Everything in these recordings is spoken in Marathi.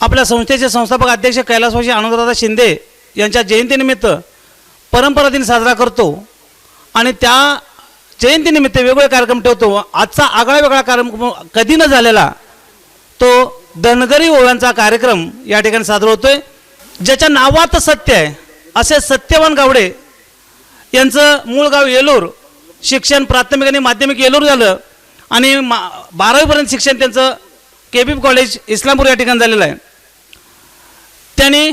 आपल्या संस्थेचे संस्थापक अध्यक्ष कैलासवासी आनंददादा शिंदे यांच्या जयंतीनिमित्त परंपरा दिन साजरा करतो आणि त्या जयंतीनिमित्त वेगवेगळे कार्यक्रम ठेवतो. आजचा आगळा वेगळा कार्यक्रम कधी न झालेला तो धनगरी ओव्यांचा कार्यक्रम या ठिकाणी साजरा होतोय. ज्याच्या नावात सत्य आहे असे सत्यवान गावडे यांचं मूळ गाव येलूर शिक्षण प्राथमिक आणि माध्यमिक येलूर झालं आणि मा बारावीपर्यंत शिक्षण त्यांचं के बी कॉलेज इस्लामपूर या ठिकाणी झालेलं आहे. त्यांनी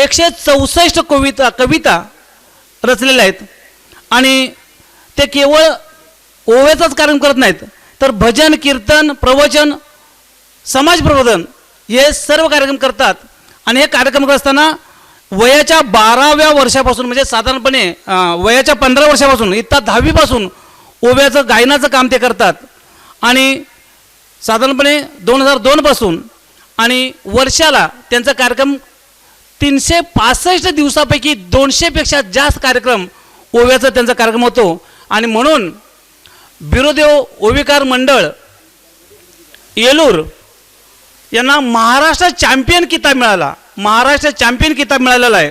एकशे चौसष्ट कविता कविता रचलेल्या आहेत. आणि ते केवळ ओव्याचाच कार्यक्रम करत नाहीत तर भजन कीर्तन प्रवचन समाज प्रबोधन हे सर्व कार्यक्रम करतात. आणि हे कार्यक्रम करत असताना वयाच्या बाराव्या वर्षापासून म्हणजे साधारणपणे वयाच्या पंधरा वर्षापासून इत्ता दहावीपासून ओव्याचं गायनाचं काम ते करतात. आणि साधारणपणे दोन हजार दोनपासून आणि वर्षाला त्यांचा कार्यक्रम तीनशे पासष्ट दिवसापैकी दोनशेपेक्षा जास्त कार्यक्रम ओव्याचा त्यांचा कार्यक्रम होतो. आणि म्हणून बिरोदेव ओविकार मंडळ येलूर यांना महाराष्ट्र चॅम्पियन किताब मिळाला. महाराष्ट्र चॅम्पियन किताब मिळालेला आहे.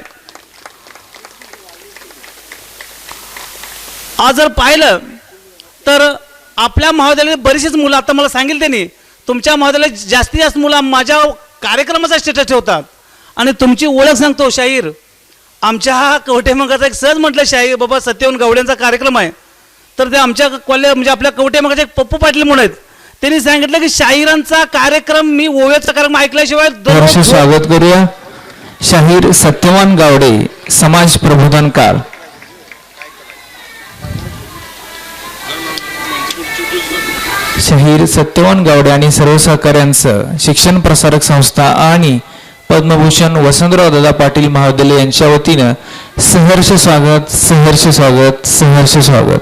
आज जर पाहिलं तर आपल्या महाविद्यालयात बरीचशीच मुलं आता मला सांगेल त्यांनी तुमच्या महाविद्यालयात जास्तीत जास्त मुलं माझ्या कार्यक्रमाचा स्टेटस ठेवतात. आणि तुमची ओळख सांगतो शाहीर. आमच्या हा कवठे मगाचा एक सहज म्हटलं शाहीर बाबा सत्यवन गवड्यांचा कार्यक्रम आहे. तर ते आमच्या कॉलेज म्हणजे आपल्या कवठे मगाचे एक पप्पू पाटील म्हणून आहेत. त्यांनी सांगितलं की शाहिरांचा कार्यक्रम मी ओव्याचा कार्यक्रम ऐकल्याशिवाय स्वागत करूया. शाहीर सत्यवान गावडे समाज प्रबोधनकार शाहीर सत्यवान गावडे आणि सर्व सहकाऱ्यांचं शिक्षण प्रसारक संस्था आणि पद्मभूषण वसंतराव दादा पाटील महाविद्यालय यांच्या वतीनं सहर्ष स्वागत सहर्ष स्वागत सहर्ष स्वागत.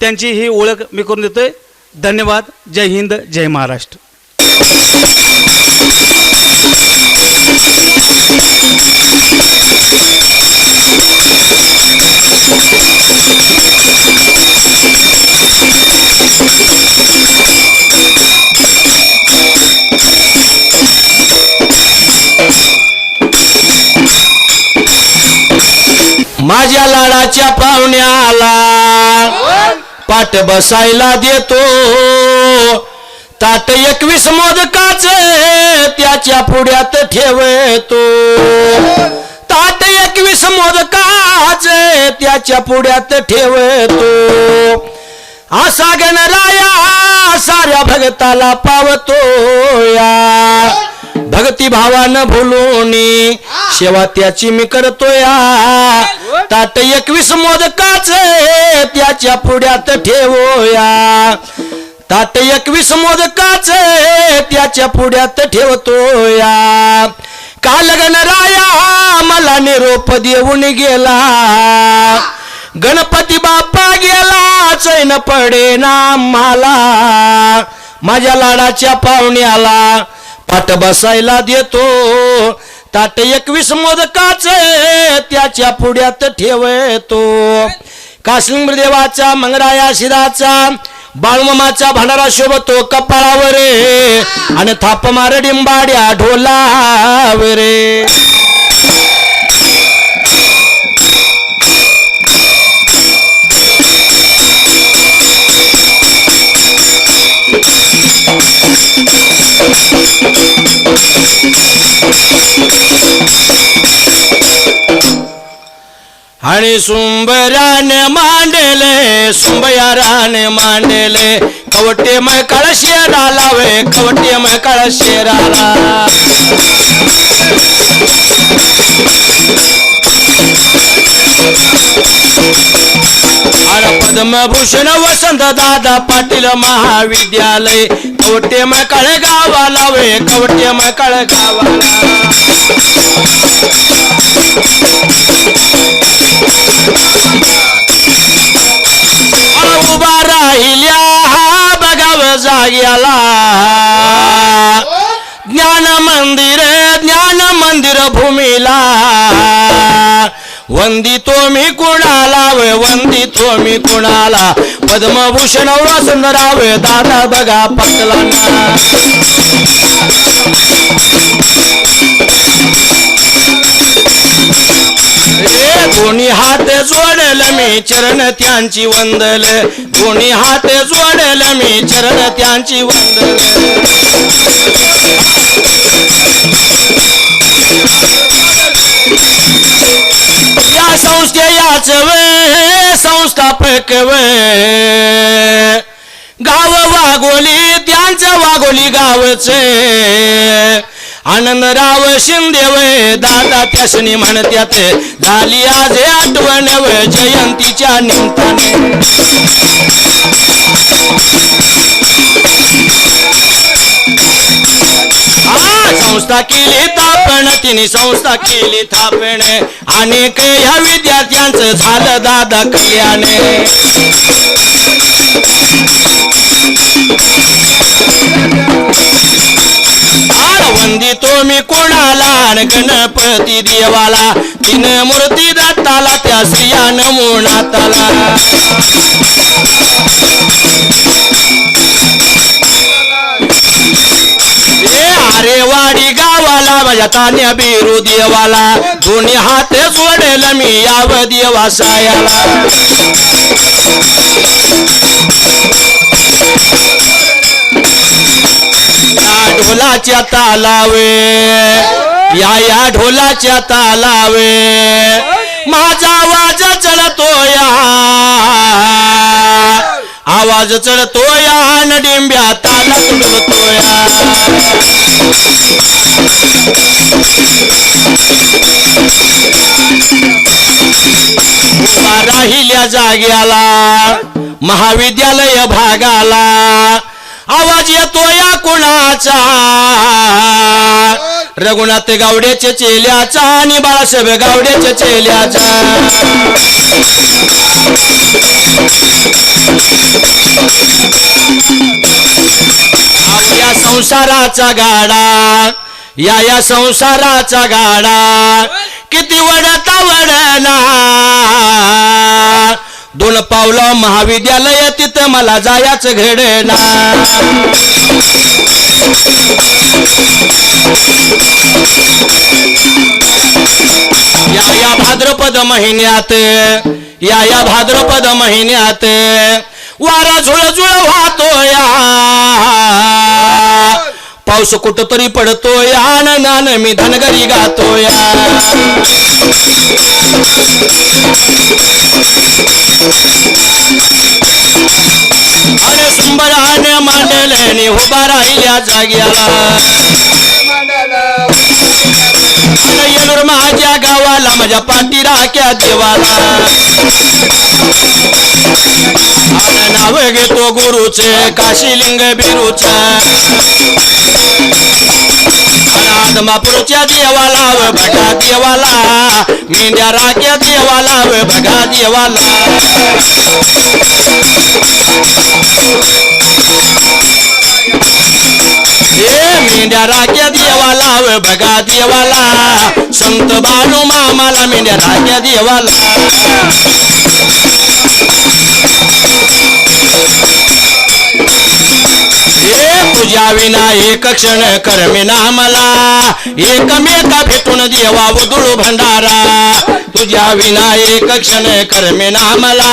त्यांची ही ओळख मी करून देतोय. धन्यवाद जय हिंद जय महाराष्ट्र. माझ्या लाडाच्या पाहुण्याला. पाठ बसायला देतो. ताट एकवीस मोदकाच त्याच्या पुढ्यात ठेवतो. ताट एकवीस मोदकाच त्याच्या पुढ्यात ठेवतो. असा गणराया साऱ्या भगताला पावतो या भक्ती भावानं भुलून सेवा त्याची मी करतोया ताट एकवीस मोदकाच त्याच्या पुढ्यात ठेवोया ताट एकवीस मोदकाच त्याच्या पुढ्यात ठेवतोया का गणराया मला निरोप देऊन गेला. गणपती बाप्पा गेला चैन पडे ना मला. माझ्या लाडाच्या पाहुण्याला पाट बसायला देतो. ताट एकवीस मोदकाच त्याच्या पुढ्यात ठेवतो. काश्मीर देवाचा मंगराया शिराचा बाळमामाचा भांडारा शोभतो कपाळावर. आणि थाप मार डिंबाड्या ढोलावर. आणि सुंबराने मांडले सुंबयाराने मांडले कवटे मय कळशेरा लावे कवटे मय कळशेराला आणि पद्मभूषण वसंत दादा पाटील महाविद्यालय. कवटे मकळ गावाला गावा कवटे मकळ गावाला उभा राहिल्या हा बघाव जाग्याला. ज्ञान मंदिर ज्ञान मंदिर भूमीला. वंदितो मी कुणाला वे वंदितो मी कुणाला. पद्मभूषण वसंतराव दादा बघा पकला ए दोन्ही हात जोडल मी चरण त्यांची वंदल. दोन्ही हात जोडल मी चरण त्यांची वंदल. या संस्थेयाच वे संस्थापक वे गाव वागोली त्यांचं वाघोली गावचे. आनंदराव शिंदे दादा त्यासनी म्हणत्यात झाली आज आठवण वे जयंतीच्या निमताने संस्था केली तापण तिने संस्था केली थापण. अनेक ह्या विद्यार्थ्यांचं झालं दादा कल्याण. आर वंदितो मी कोणाला गणपती देवाला. तीन मूर्ती दत्ताला त्या स्त्रिया नमुनाताला अरे वाडी गावाला माझ्या तान्या बिरू देवाला. दोन्ही हात सोडेल मी याव देवासायाला या ढोलाच्या तालावे या या ढोलाच्या तालावे. माझा वाजा चढतो या. आवाज चढतोया नडिंब्या ताला तुडवतोया उभा राहिल्या जाग्याला महाविद्यालय भागाला. आवाज येतोया कुणाचा? रघुनाथ गावड्याच्या चेल्याचा आणि बाळासाहेब गावड्याच्या चेल्याचा. या संसाराचा गाडा या या संसाराचा गाडा किती वडता वडला. दोन पावलं महाविद्यालय तिथं मला जायचं घडला. या या भाद्रपद महिन्यात या या भाद्रपद महिन्यात वारा झुळझुळ वाहतो या पाऊस कुठ तरी पडतो या नान मी धनगरी गातो या आणि सुंबराने मांडल्याने उभा राहिल्या जाग्याला. येलूर माझ्या गावाला माझ्या पाठी राख्या देवाला. नाव घेतो गुरुचे काशीलिंग बिरूचे. आदमापूरच्या देवाला व बघा देवाला. मेंढ्या राख्या देवाला व बघा देवाला. हे मेंढ्या राख्या देवाला व बघा देवाला संत बाणू मामाला मेंढ्या राख्या देवाला हे तुझ्या विना एक क्षण करमिना मला एकमेका भेटून देवा उदुळ भंडारा। तुझ्या विना एक क्षण करमिना मला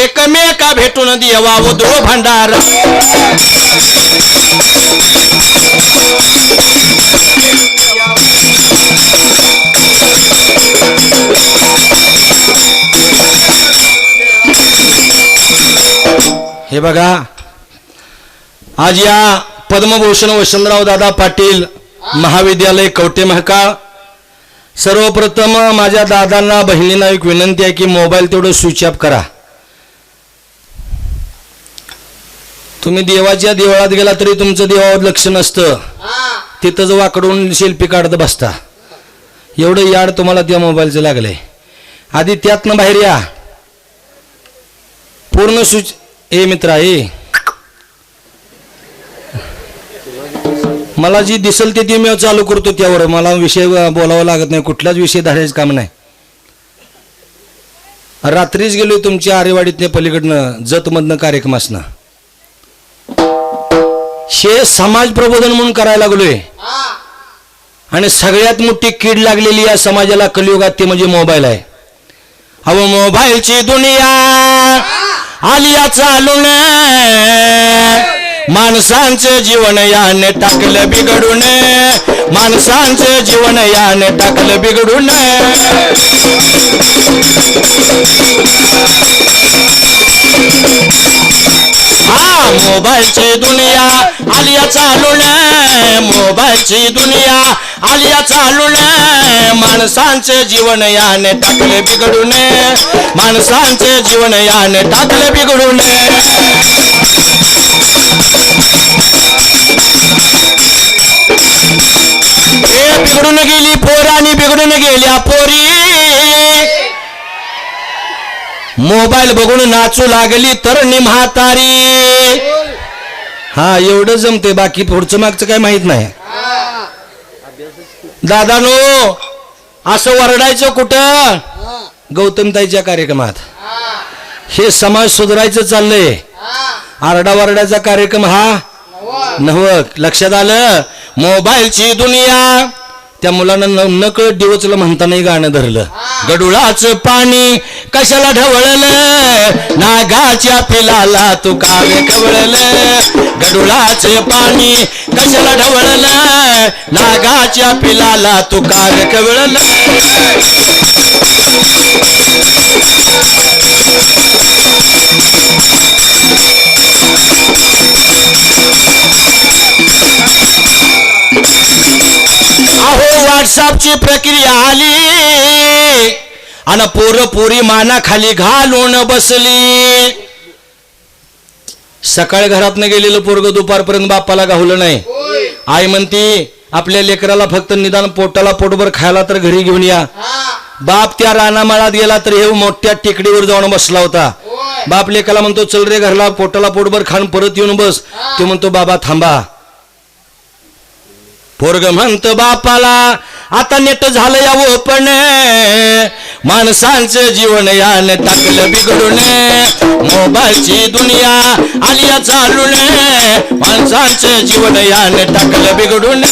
एकमेका भेटून देवा उदो भंडार. हे बघा आज या पद्मभूषण वसंतराव दादा पाटील महाविद्यालय कवटे महकाळ सर्वप्रथम माझ्या दादांना बहिणींना एक विनंती आहे की मोबाईल तेवढं स्विच ऑफ करा. तुम्ही देवाच्या देवळात गेला तरी तुमचं देवावर लक्ष नसतं. तिथंच वाकडून सेल्फी काढत बसता. एवढं याड तुम्हाला त्या मोबाईलचं लागलंय. आधी त्यातनं बाहेर या. पूर्ण स्विच ए मित्रा ए. मला जी दिसेल ते ती मी चालू करतो त्यावर. मला विषय बोलावा लागत नाही. कुठलाच विषय धाडायचं काम नाही. रात्रीच गेलो तुमच्या आरेवाडीतल्या पलीकडनं जतमधनं कार्यक्रम असणं. हे समाज प्रबोधन म्हणून करायला लागलोय. आणि सगळ्यात मोठी कीड लागलेली या समाजाला कलियुगात ते म्हणजे मोबाईल आहे. अहो मोबाईलची दुनिया आलिया चालू माणसांचं जीवन याने टाकलं बिघडून. माणसांचं जीवन याने टाकलं बिघडून. हा मोबाईलची दुनिया आलिया चालून मोबाईलची दुनिया आलिया चालून माणसांचे जीवन याने टाकले बिघडून. माणसांचे जीवन याने टाकले बिघडून. बिघडून गेली पोरानी बिघडून गेल्या पोरी. मोबाईल बघून नाचू लागली तर म्हातारी. हा एवढं जमते बाकी पुढचं मागचं काय माहीत नाही. दादानो असं वरडायचं कुठं? गौतमताईच्या कार्यक्रमात. हे समाज सुधारायचं चाललंय. आरडावरडाचा कार्यक्रम हा नवक लक्षात आलं? मोबाईलची दुनिया. त्या मुलांना न नकळत डिवचलं म्हणता नाही गाणं धरलं. गडुळाचं पाणी कशाला ढवळलं? नागाच्या पिलाला तू कावे कवळलं गडुळाचं पाणी कशाला ढवळलं? नागाच्या पिलाला तू कावे कवळलं अहो व्हॉट्सअपची प्रक्रिया आली. आणि पोर पोरी माना खाली घालून बसली. सकाळी घरातनं गेलेलं पोरग दुपारपर्यंत बापाला गावलं नाही. आई म्हणती आपल्या लेकराला फक्त निदान पोटाला पोटभर खायला तर घरी घेऊन या. बाप त्या रानामाळात गेला तर हे मोठ्या टेकडीवर जाऊन बसला होता. बाप लेकाला म्हणतो चल रे घरला पोटाला पोटभर खाण परत येऊन बस. तो म्हणतो बाबा थांबा. पोरग म्हणत बापाला आता नेट झालं यावं पण. माणसांचं जीवन यान टाकलं बिघडून. मोबाईलची दुनिया आली चालून माणसांचं जीवन यान टाकलं बिघडून.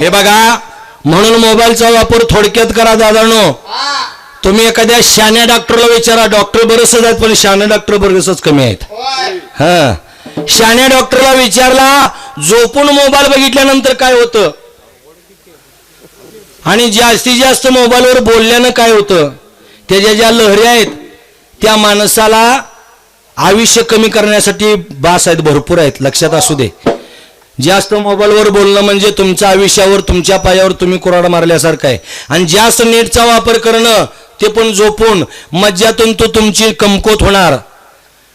हे बघा म्हणून मोबाईलचा वापर थोडक्यात करा दादानो. तुम्ही एखाद्या शान्या डॉक्टरला विचारा डॉक्टर बरंच आहेत पण शान्या डॉक्टर बरंच कमी आहेत. हा. शान्या डॉक्टरला विचारला झोपून मोबाईल बघितल्यानंतर काय होतं? आणि जास्तीत जास्त मोबाईलवर बोलल्यानं काय होतं? त्याच्या ज्या लहरी आहेत त्या माणसाला आयुष्य कमी करण्यासाठी बास आहेत भरपूर आहेत. लक्षात असू दे. जास्त मोबाईलवर बोलणं म्हणजे तुमच्या आयुष्यावर तुमच्या पायावर तुम्ही कुराडा मारल्यासारखं आहे. आणि जास्त नेटचा वापर करणं ते पण झोपून मज्जातून तो तुमची कमकोत होणार.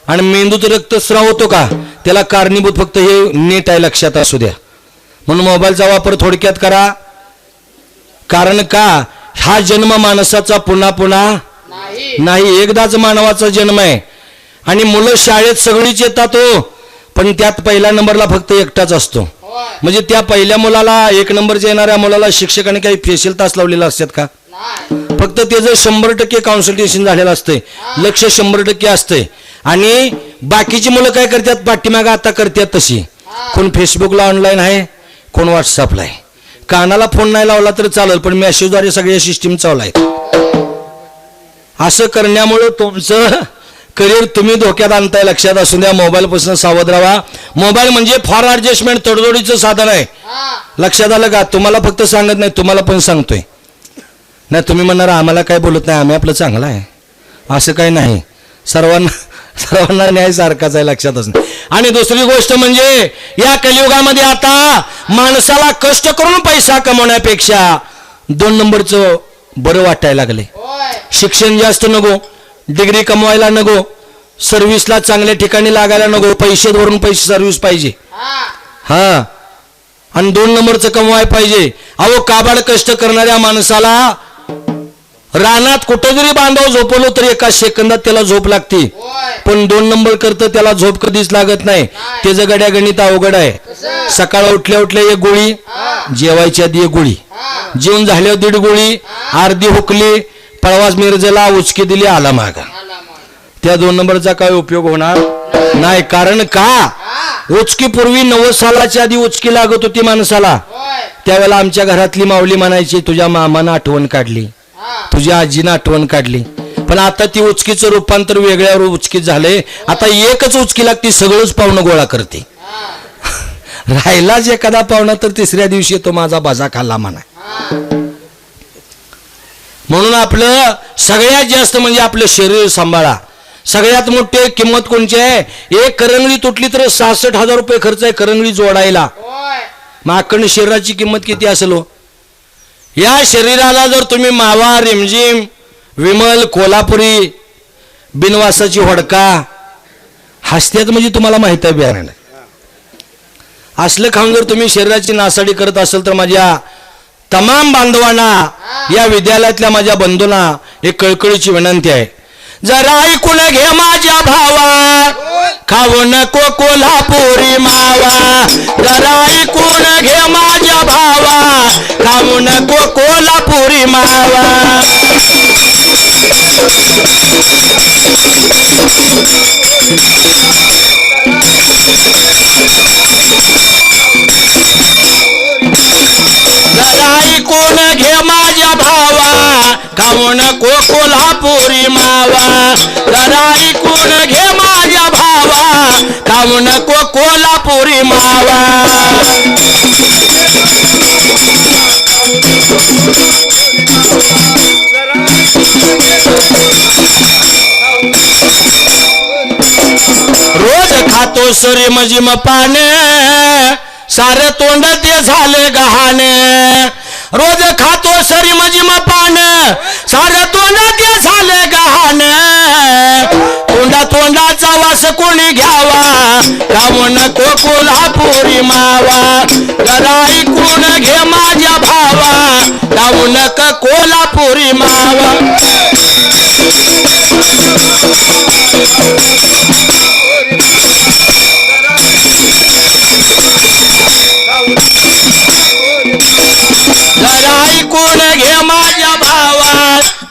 आणि मेंदूत रक्तस्राव होतो का? त्याला कारणीभूत फक्त हे नेट आहे लक्षात असू द्या. म्हणून मोबाईलचा वापर थोडक्यात करा. कारण का? हा जन्म माणसाचा पुन्हा पुन्हा नाही एकदाच मानवाचा जन्म आहे. आणि मुलं शाळेत सगळीच येतात हो. पण त्यात पहिल्या नंबरला फक्त एकटाच असतो. म्हणजे त्या पहिल्या मुलाला एक नंबरच्या येणाऱ्या मुलाला शिक्षकाने काही फेशियल तास लावलेला असतात का? फक्त त्याचं शंभर टक्के कॉन्सल्टेशन झालेलं असतंय लक्ष शंभर टक्के असतंय. आणि बाकीची मुलं काय करतात? पाठीमागं आता करतात तशी. कोण फेसबुकला ऑनलाईन आहे कोण व्हॉट्सअपला आहे. कानाला फोन नाही लावला तर चालेल पण मेसेजद्वारे सगळ्या सिस्टीम चालू आहेत. असं करण्यामुळं तुमचं करिअर तुम्ही धोक्यात आणताय लक्षात असू द्या मोबाईल पासून सावध राहा. मोबाईल म्हणजे फॉर ॲडजस्टमेंट तडजोडीचं साधन आहे. लक्षात आलं का? तुम्हाला फक्त सांगत नाही तुम्हाला पण सांगतोय. नाही तुम्ही म्हणणार आम्हाला काय बोलत नाही आम्ही आपलं चांगलं आहे. असं काही नाही. सर्वांना सर्वांना न्याय सारखाच आहे लक्षात असणं आणि दुसरी गोष्ट म्हणजे या कलियुगामध्ये आता माणसाला कष्ट करून पैसा कमवण्यापेक्षा दोन नंबरचं बरं वाटायला लागले शिक्षण जास्त नको. डिग्री कमवायला नको सर्व्हिसला चांगल्या ठिकाणी लागायला नको पैसे धरून पैसे सर्व्हिस पाहिजे. हा. आणि दोन नंबरचं कमवाय पाहिजे. अहो काबाड कष्ट करणाऱ्या माणसाला रानात कुठं जरी बांधाव झोपवलो तरी एका सेकंदात त्याला झोप लागते. पण दोन नंबर करतं त्याला झोप कधीच लागत नाही. त्याचं गड्या गणित अवघड आहे. सकाळ उठल्या उठल्या एक गोळी जेवायची आधी एक गोळी. जेवण झाल्यावर दीड गोळी अर्धी हुकली पळवास मिरजेला उचकी दिली आला मागा त्या दोन नंबरचा काय उपयोग होणार? नाही कारण का? उचकी पूर्वी नव्वद सालाच्या आधी उचकी लागत होती माणसाला. त्यावेळेला आमच्या घरातली माऊली म्हणायची तुझ्या मामानं आठवण काढली. तुझ्या आजीनं आठवण काढली. पण आता ती उचकीचं रूपांतर वेगळ्यावर उचकीत झालंय. आता एकच उचकी लागती सगळंच पाहुणं गोळा करते. राहिलाच एखादा पाहुणा तर तिसऱ्या दिवशी तो माझा बाजा खाल्ला म्हणा म्हणून आपलं सगळ्यात जास्त म्हणजे आपलं शरीर सांभाळा. सगळ्यात मोठी किंमत कोणची आहे? एक करंगळी तुटली तर सहासष्ट हजार रुपये खर्च आहे करंगळी जोडायला. अखंड शरीराची किंमत किती असेल हो? या शरीराला जर तुम्ही मावा रिमझिम विमल कोल्हापुरी बिनवासाची होडका हसत्यात म्हणजे तुम्हाला माहीत आहे बिहार असलं खाऊन जर तुम्ही शरीराची नासाडी करत असाल तर माझ्या तमाम बांधवांना या विद्यालयातल्या माझ्या बंधूंना एक कळकळीची विनंती आहे. जरा ऐकून घे माझ्या भावा. खाऊ नको कोल्हापुरी मावा. जरा ऐकून घे माझ्या भावा. खाऊ नको कोल्हापुरी मावा. घे माझ्या भावा खाऊ नको कोल्हापुरी मावा. जरा ऐकून घे माझ्या भावा खाऊ को कोल्हापुरी मावा. रोज खातो सरी मजिम पाने सारे तोंड ते झाले गहाणे. रोज खातो सरी मजी पान सारे तोंड ते झाले गहाण. तोंडा तोंडाचा वास कोणी घ्यावा? राहू नको कोल्हापुरी मावा. जरा ऐकून घे माझ्या भावा? राहू नक कोल्हापुरी मावा.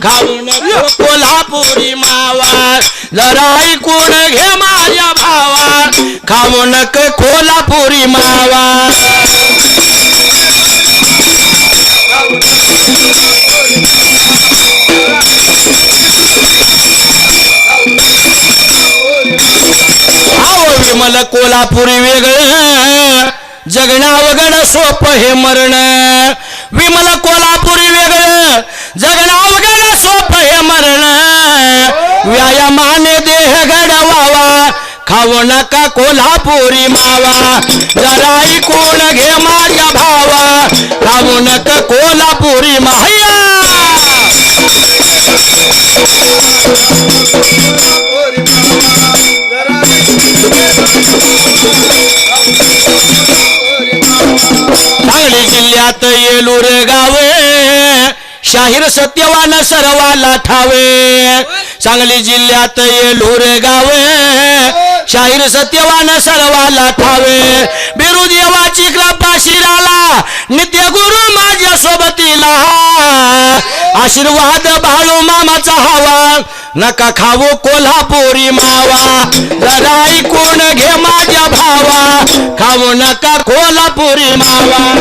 खाऊ नको कोल्हापुरी मावा जरा ऐकून घे माझ्या भावा खाऊ नक कोल्हापुरी मावा आहो विमल कोल्हापुरी वेगळं. जगणावगण सोप हे मरण. विमल कोल्हापुरी वेगळं. जगणा सोप हे मरण व्यायामाने देह घडवावा नका कोल्हापुरी मावा? जरा कोण घे माझ्या भावा? खाऊ नका कोल्हापुरी माया? सांगली जिल्ह्यात येलूर गावे शाहीर सत्यवान सर्वाला ठावे. सांगली जिल्ह्यात येलूर गावे शाहीर सत्यवान सर्वाला ठावे. बिरू देवाची कृपा शिराला नित्य गुरु माझ्या सोबतीला. आशीर्वाद बाळू मामाचा हवा. नका खाऊ कोल्हापुरी मावा. लढाई कोण घे माझ्या भावा. खाऊ नका कोल्हापुरी मावा.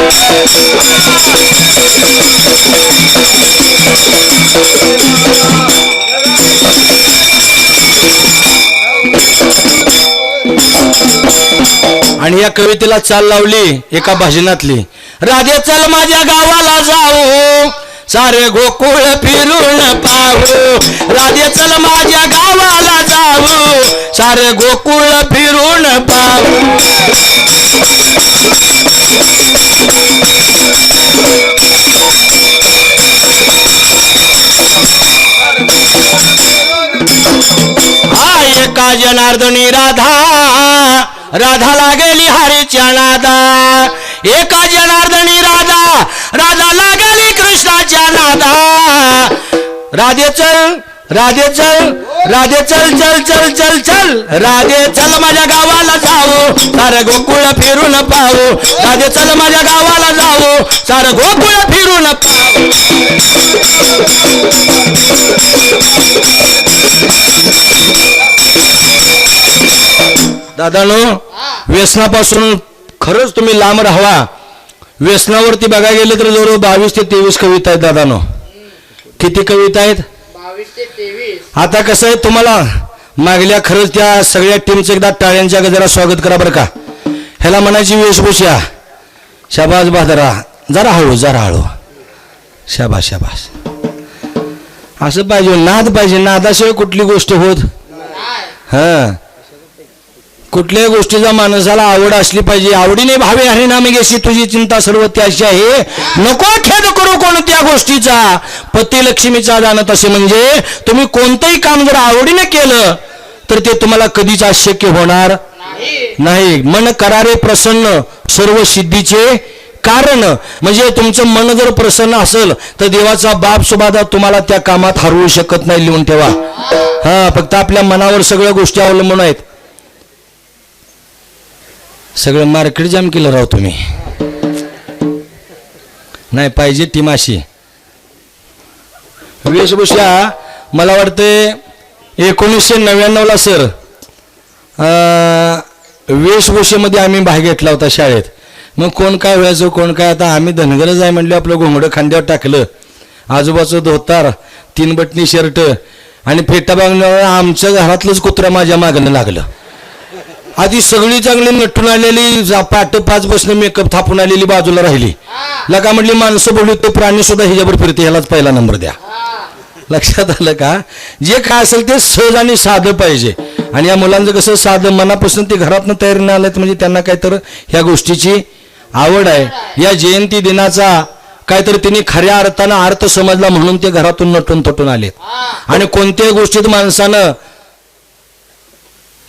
आणि या कवितेला चाल लावली एका भाजनातली. राधे चल माझ्या गावाला जाऊ. सारे गोकुळ फिरून पाहू. राधे चल माझ्या गावाला जाऊ. सारे गोकुळ फिरून पाहू. जनार्दनी राधा राधा लागेली हरीच्या नादा. एका जनार्दनी राधा राधा लागेली कृष्णाच्या नादा. राधे चल राधे चल राधे चल चल चल चल चल. राधे चल माझ्या गावाला जाऊ सार गोकुळ फिरून पाहू. राधे चल माझ्या गावाला जाऊ सार गोकुळ फिरून पाहू. दादानो व्यसनापासून खरंच तुम्ही लांब राहावा. व्यसनावरती बघायला गेले तर जवळ बावीस ते तेवीस कविता आहेत दादानो. किती कविता आहेत? बावीस ते तेवीस. आता कसं आहे तुम्हाला मागल्या खरंच त्या सगळ्या टीमचं एकदा टाळ्यांच्या गजरा स्वागत करा बरं का. ह्याला म्हणायची वेशभूषा. शाबाज बहादरा जरा हळू जरा हळू. शाबास शाबास. असं पाहिजे नाद पाहिजे. नादाशिवाय कुठली गोष्ट होत? हा. कुठल्याही गोष्टीचा माणसाला आवड असली पाहिजे. आवडीने भावे आहे ना मी गेशी तुझी चिंता सर्व त्याची आहे. नको खेद करू कोणत्या गोष्टीचा. पती लक्ष्मीचा जाणत असे म्हणजे तुम्ही कोणतंही काम जर आवडीने केलं तर ते तुम्हाला कधीच अशक्य होणार नाही. नाही मन करारे प्रसन्न सर्व सिद्धीचे कारण. म्हणजे तुमचं मन जर प्रसन्न असेल तर देवाचा बाप सुबादा तुम्हाला त्या कामात हरवू शकत नाही लिहून ठेवा. हा फक्त आपल्या मनावर सगळ्या गोष्टी अवलंबून आहेत. सगळं मार्केट जाम केलं राव तुम्ही. नाही पाहिजे टीम अशी वेशभूषा मला वाटते एकोणीसशे नव्याण्णवला सर. वेशभूषेमध्ये आम्ही भाग घेतला होता शाळेत. मग कोण काय व्हायचं कोण काय आता आम्ही धनगरच आहे म्हणलं आपलं घोंगडं खांद्यावर टाकलं. आजूबाजू धोतार तीन बटणी शर्ट आणि फेटा बांगल्यावर आमच्या घरातलंच कुत्रा माझ्या मागणं लागलं. आधी सगळी चांगली नटून आलेली पाट पाच बसणं मेकअप थापून आलेली बाजूला राहिली. लका म्हटली माणसं बोलली तो प्राणी सुद्धा ह्याच्यावर फिरते ह्यालाच पहिला नंबर द्या. लक्षात आलं का? जे काय असेल ते सहज आणि साधं पाहिजे. आणि या मुलांचं कसं साधं मनापासून ते घरातनं तयार नाही आलं म्हणजे त्यांना काहीतरी ह्या गोष्टीची आवड आहे. या जयंती दिनाचा काहीतरी त्यांनी खऱ्या अर्थानं अर्थ समजला म्हणून ते घरातून नटून थटून आलेत आणि कोणत्याही गोष्टीत माणसानं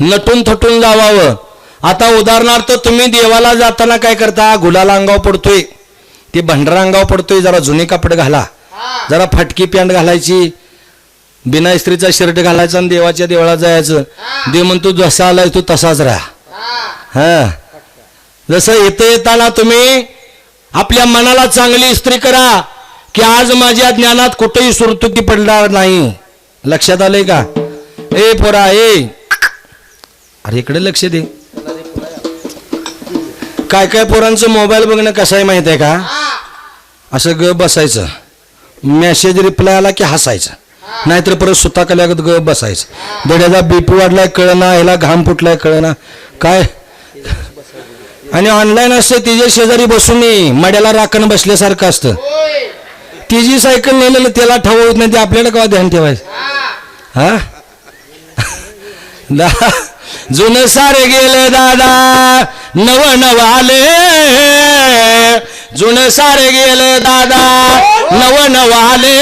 नटून थटून जावावं. आता उदाहरणार्थ तुम्ही देवाला जाताना काय करता? गुलाला अंगाव पडतोय. ते भंडारा अंगाव पडतोय. जरा जुने कापड घाला. जरा फटकी पॅन्ट घालायची. बिना इस्त्रीचा शर्ट घालायचा आणि देवाच्या देवळात जायचं. देव म्हणतो जसा आलाय तू तसाच राहा. हा. जसं येतं येताना तुम्ही आपल्या मनाला चांगली इस्त्री करा की आज माझ्या ज्ञानात कुठेही सुरतुकी पडणार नाही. लक्षात आलंय का? ए पोरा ए. अरे इकडे लक्ष दे. काय काय पोरांचं मोबाईल बघणं कसं आहे माहीत आहे का? असं ग बसायचं. मेसेज रिप्लाय आला की हसायचं. नाहीतर परत सुता कल्यागत ग बसायचं. दड्याचा बीपी वाढलाय कळना ह्याला घाम फुटलाय कळना. काय? आणि ऑनलाईन असते तिच्या शेजारी बसून मड्याला राखण बसल्यासारखं असतं. तिची सायकल नेलेलं त्याला ठेवत नाही ते आपल्याला केव्हा ध्यान ठेवायचं? हा? जुनं सारे गेले दादा नव नवाले जुनं सारे गेले दादा नव नवाले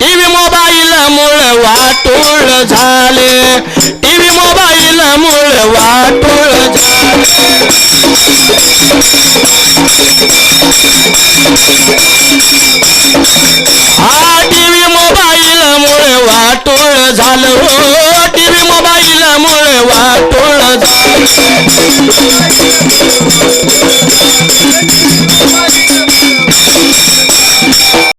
टीव्ही मोबाईल मुळ वाटूळ झाले. टीव्ही मोबाईल मूळ वाटूळ हा टीव्ही मोबाईल मुळ वाटूळ झालं. हो टीव्ही मोबाईल मुळ वाटूळ झालं.